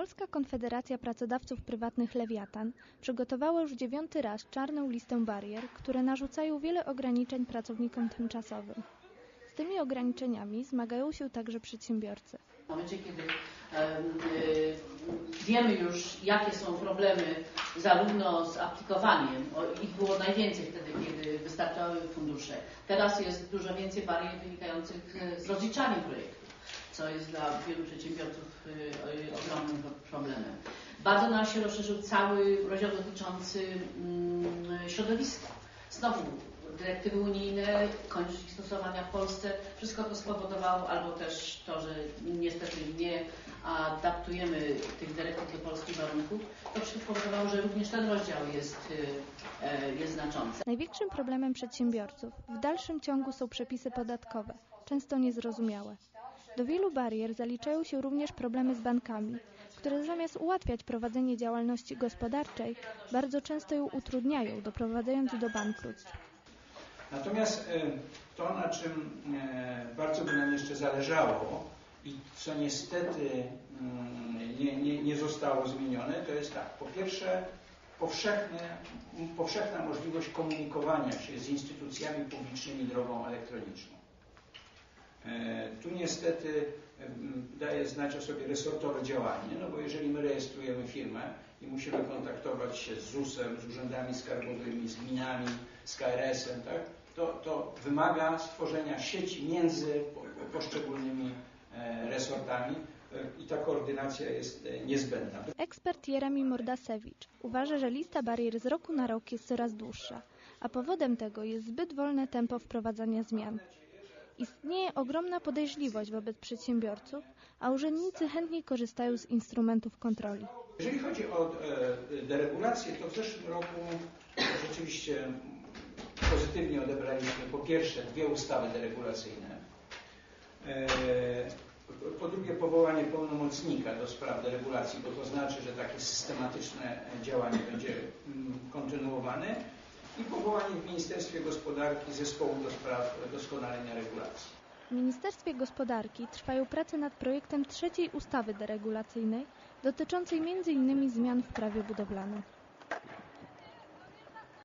Polska Konfederacja Pracodawców Prywatnych Lewiatan przygotowała już dziewiąty raz czarną listę barier, które narzucają wiele ograniczeń pracownikom tymczasowym. Z tymi ograniczeniami zmagają się także przedsiębiorcy. W momencie, kiedy y, wiemy już, jakie są problemy zarówno z aplikowaniem, ich było najwięcej wtedy, kiedy wystarczały fundusze. Teraz jest dużo więcej barier wynikających y, z rozliczaniem projektów, co jest dla wielu przedsiębiorców y, ogromnym problemem. Bardzo nam się rozszerzył cały rozdział dotyczący mm, środowiska. Znowu dyrektywy unijne, konieczność ich stosowania w Polsce, wszystko to spowodowało, albo też to, że niestety nie adaptujemy tych dyrektyw do polskich warunków, to spowodowało, że również ten rozdział jest, y, e, jest znaczący. Największym problemem przedsiębiorców w dalszym ciągu są przepisy podatkowe, często niezrozumiałe. Do wielu barier zaliczają się również problemy z bankami, które zamiast ułatwiać prowadzenie działalności gospodarczej, bardzo często ją utrudniają, doprowadzając do bankructw. Natomiast e, to, na czym e, bardzo by nam jeszcze zależało i co niestety mm, nie, nie, nie zostało zmienione, to jest tak, po pierwsze powszechne, powszechna możliwość komunikowania się z instytucjami publicznymi drogą elektroniczną. E, Tu niestety em, daje znać o sobie resortowe działanie, no bo jeżeli my rejestrujemy firmę i musimy kontaktować się z ZUS-em, z urzędami skarbowymi, z gminami, z KRS-em, tak, to, to wymaga stworzenia sieci między po- poszczególnymi e, resortami e, i ta koordynacja jest e, niezbędna. Ekspert Jeremi Mordasewicz uważa, że lista barier z roku na rok jest coraz dłuższa, a powodem tego jest zbyt wolne tempo wprowadzania zmian. Istnieje ogromna podejrzliwość wobec przedsiębiorców, a urzędnicy chętniej korzystają z instrumentów kontroli. Jeżeli chodzi o e, deregulację, to w zeszłym roku rzeczywiście pozytywnie odebraliśmy po pierwsze dwie ustawy deregulacyjne, e, po drugie powołanie pełnomocnika do spraw deregulacji, bo to znaczy, że takie systematyczne działanie będzie mm, kontynuowane i powołanie w Ministerstwie Gospodarki zespołu do spraw doskonalenia regulacji. W Ministerstwie Gospodarki trwają prace nad projektem trzeciej ustawy deregulacyjnej dotyczącej m.in. zmian w prawie budowlanym.